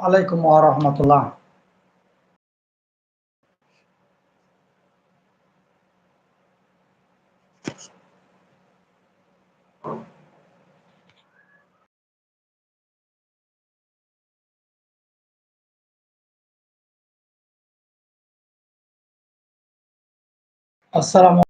আলাইকুম ওয়া রাহমাতুল্লাহ আসসালামু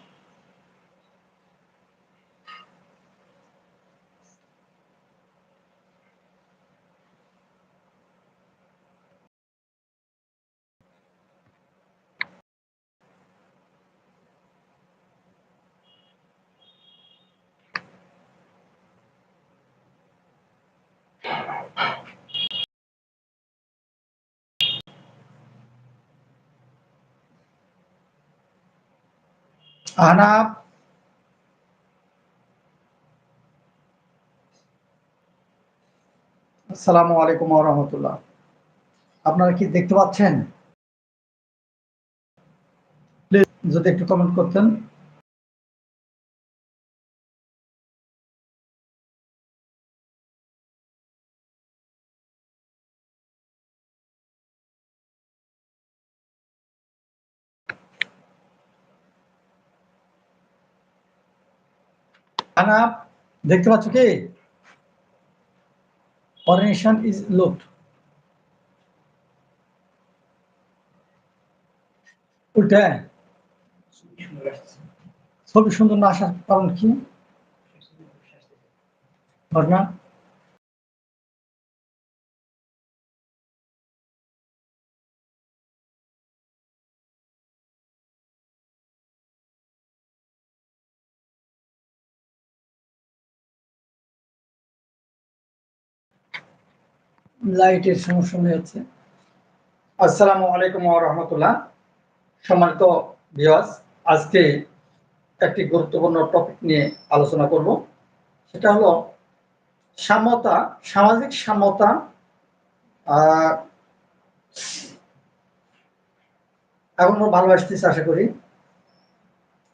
আহনাব আসসালামু আলাইকুম রহমতুল্লাহ। আপনারা কি দেখতে পাচ্ছেন? যদি একটু কমেন্ট করতেন। আহনাব দেখতে পাচ্ছ কি? Coordination ইজ লোড উল্টা। ছবি সুন্দর না আসার কারণ কি? ঘটনা। লাইটের সমস্যা হয়ে যাচ্ছে। আসসালামু আলাইকুম রাহমাতুল্লাহ। সম্মানিত ভিউয়ার্স আজকে একটি গুরুত্বপূর্ণ টপিক নিয়ে আলোচনা করব। সেটা হলো সাম্যতা, সামাজিক সাম্যতা এখন আমরা ভালো আশা করি।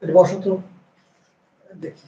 একটু বসো তো। দেখি।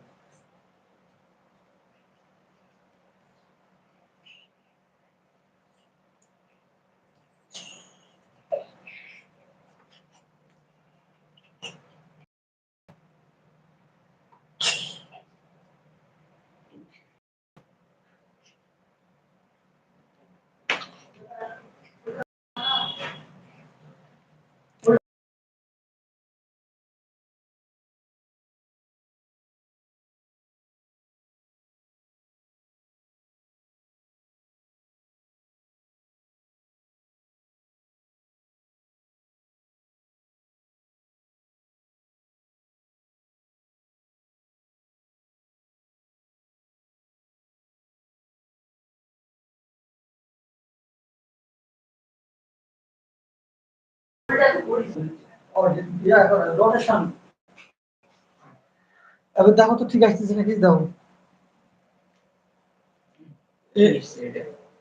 এবার দেখো তো ঠিক আসতেছে নাকি? দেখো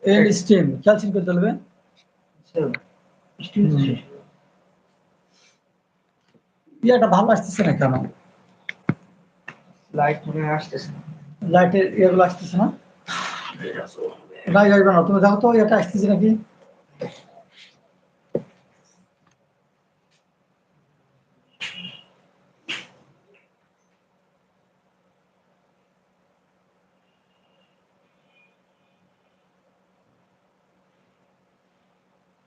এর স্টেম। ক্যালসিয়াম করতে হবে। ইয়াটা ভালো আসতেছে না কেন লাইট মনে আসতেছে। লাইটের ইয়েগুলো আসতেছে না? না যাইবে না। তুমি দেখো তো এটা আসতেছে নাকি অন্ধকার কেন লাগছে হুম স্ক্রিনটা ফেলে দাও নতুন করব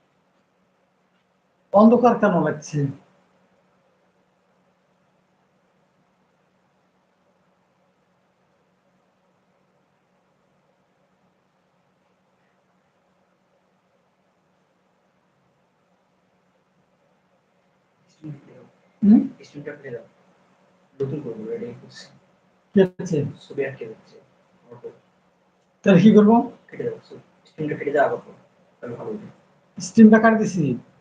রেডি করছি কি হচ্ছে ছবি আটকে যাচ্ছে তাহলে কি করব? কেটে স্টিমটা কাটি দিছি কেটে দাও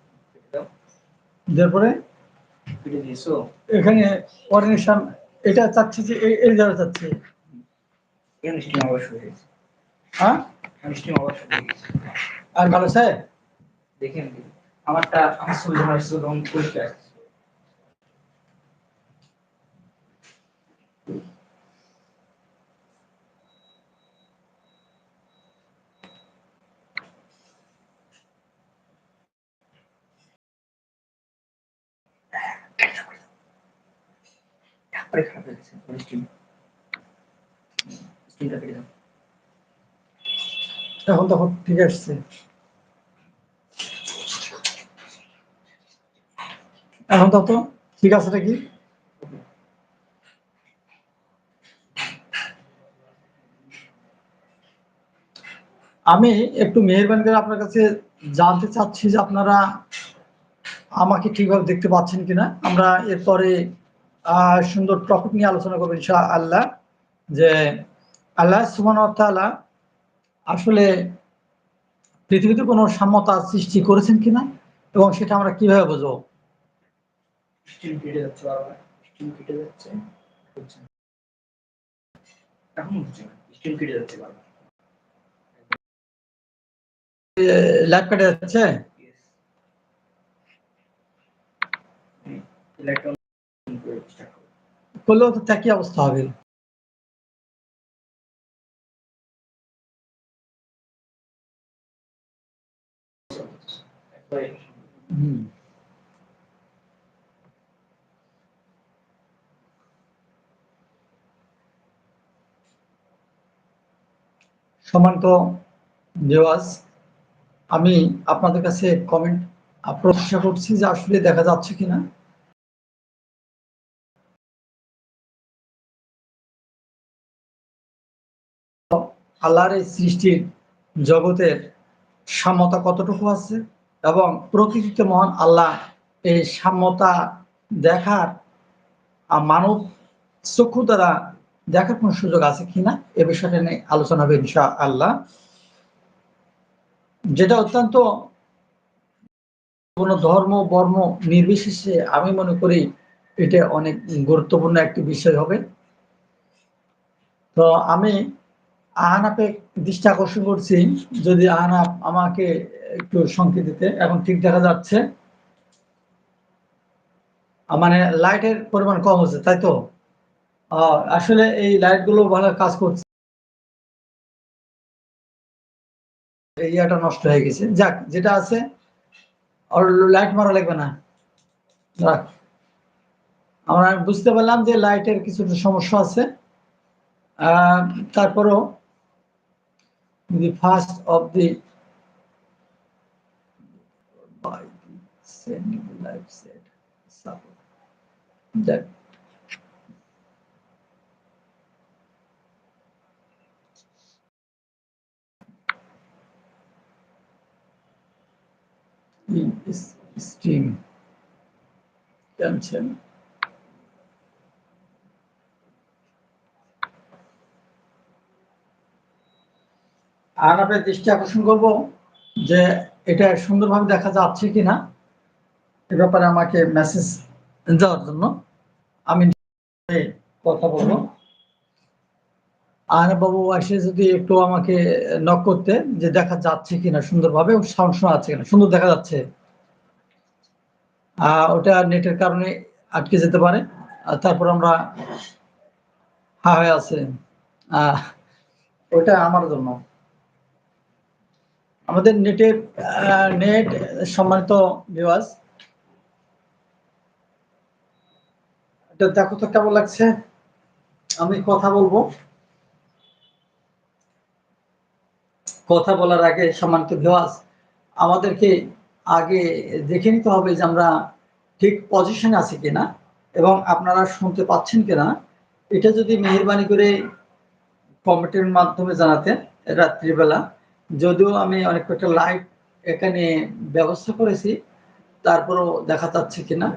তারপরে এখানে অর্ডিনেশন এটা চাচ্ছি যে এই জায়গা চাচ্ছি। হয়ে? আর ভালো স্যার? দেখেন, আমারটা আমার ছবি যখন তারপরে খারাপ এখন তখন ঠিক আসছে। এখন তত ঠিক আছে নাকি? আমি একটু মেহরবানি করে আপনার কাছে জানতে চাচ্ছি যে আপনারা আমাকে ঠিকভাবে দেখতে পাচ্ছেন কিনা। আমরা এরপরে সুন্দর টপিক নিয়ে আলোচনা করব ইনশা আল্লাহ যে আল্লাহ তাআলা আসলে পৃথিবীতে কোনো সাম্যতা সৃষ্টি করেছেন কিনা এবং সেটা আমরা কীভাবে বুঝব? কেটে যাচ্ছে করলেও তো একই অবস্থা হবে হুম। সম্মানিত দেওয়াজ আমি আপনাদের কাছে কমেন্ট প্রত্যাশা করছি যে আসলে দেখা যাচ্ছে কিনা আল্লাহর এই সৃষ্টির জগতের সাম্যতা কতটুকু আছে? এবং প্রকৃতিতে মহান আল্লাহ এই সাম্যতা দেখার মানব চক্ষু দ্বারা দেখার কোন সুযোগ আছে কিনা? এ বিষয়টা নিয়ে আলোচনা হবে ইনশা আল্লাহ যেটা অত্যন্ত কোনো ধর্ম, বর্ম নির্বিশেষে আমি মনে করি এটা অনেক গুরুত্বপূর্ণ একটি বিষয় হবে। তো আমি আহনাপে দৃষ্টি আকর্ষণ করছি, যদি আহনাপ আমাকে একটু সংকেত দিতে, এখন ঠিক দেখা যাচ্ছে। মানে লাইটের পরিমাণ কম হচ্ছে, তাই তো? আসলে এই লাইটগুলো ভালো কাজ করছে। ইয়াটা নষ্ট হয়ে গেছে। যাক, যেটা আছে, আর লাইট মারা লাগবে না। আমরা বুঝতে পারলাম যে লাইটের কিছুটা সমস্যা আছে। তারপরও the first of the by the same life said suffer that the stream tension আর আপনার দৃষ্টি আকর্ষণ করব যে এটা সুন্দরভাবে দেখা যাচ্ছে কিনা এ ব্যাপারে আমাকে মেসেজ দেওয়ার জন্য। আমি কথা বলব। আর বাবু এসে যদি একটু আমাকে নক করতে যে দেখা যাচ্ছে কিনা সুন্দরভাবে সাউন্ড শোনা যাচ্ছে কিনা, সুন্দর দেখা যাচ্ছে। ওটা নেটের কারণে আটকে যেতে পারে। তারপর আমরা হা হয়ে আছে। ওটা আমার জন্য। আমাদের নেটের নেট সম্মানিত ভিউয়ার্স এটা দেখো তো কেমন লাগছে? আমি কথা বলব। কথা বলার আগে সম্মানিত ভিউয়ার্স আমাদেরকে আগে দেখে নিতে হবে যে আমরা ঠিক পজিশন আছি কিনা এবং আপনারা শুনতে পাচ্ছেন কিনা। এটা যদি মেহরবানি করে কমেন্টের মাধ্যমে জানাতেন, রাত্রিবেলা। যদিও আমি অনেক কয়েকটা লাইট এখানে ব্যবস্থা করেছি, তারপরও দেখা যাচ্ছে কিনা।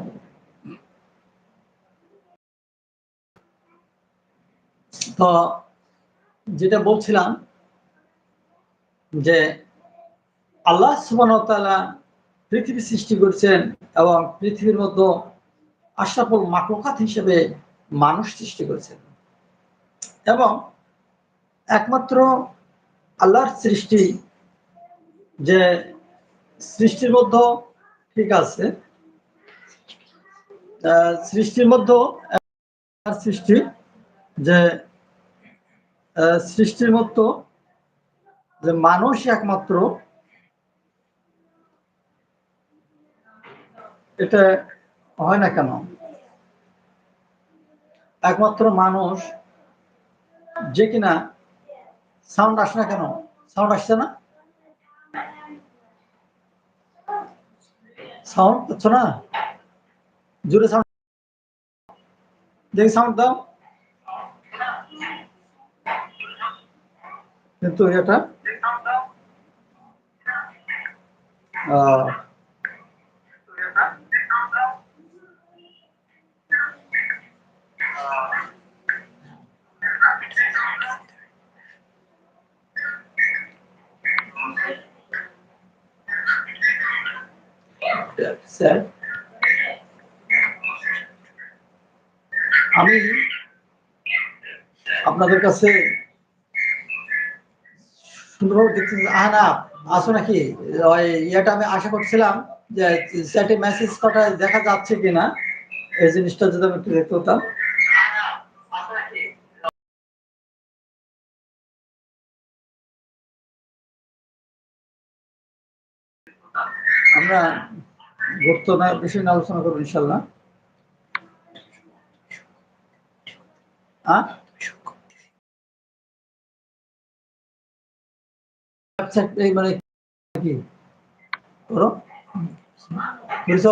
তো যেটা বলছিলাম যে আল্লাহ তাআলা পৃথিবী সৃষ্টি করেছেন এবং পৃথিবীর মধ্যে আশরাফুল মাকলুকাত হিসেবে মানুষ সৃষ্টি করেছেন। এবং একমাত্র আল্লাহর সৃষ্টি যে সৃষ্টির মধ্যে ঠিক আছে সৃষ্টির মধ্যে সৃষ্টি যে সৃষ্টির মতো যে মানুষ একমাত্র, এটা হয় না কেন? একমাত্র মানুষ যে কিনা সাউন্ড আসে না কেন? সাউন্ড আসছে না? সাউন্ড পাচ্ছ না? জোরে সাউন্ড দেখি সাউন্ড দাও। কিন্তু এটা আহ, আমি আপনাদের কাছে সুন্দরভাবে হ্যাঁ না, আসো নাকি? ইয়েটা আমি আশা করছিলাম যে চ্যাটে মেসেজ কটা দেখা যাচ্ছে কিনা। এই জিনিসটা যদি আমি একটু দেখতে হতাম আমরা গুরুত্ব বিষয় নিয়ে আলোচনা করব ইনশাল্লাহ হ্যাঁ আচ্ছা এই মানে কি? করো বুঝছ?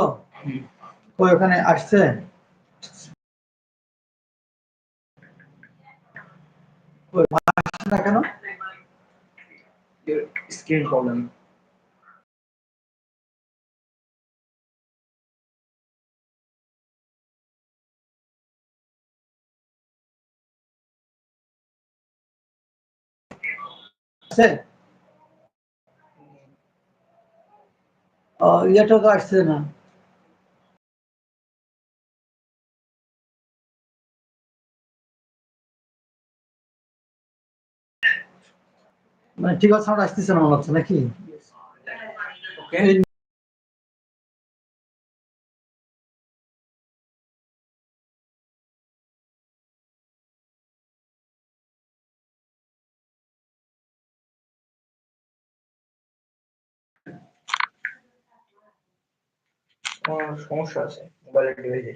ওই ওখানে আসছে না কেন? Screen problem. আসছে ইয়েটা তো আসছে না। মানে ঠিক আছে আসতেছে না মনে হচ্ছে নাকি? সমস্যা আছে মোবাইলের ডিভাইসে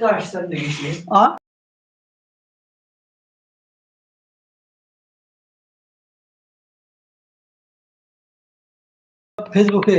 তো আসছেন দেখেছি আ? ফেসবুকে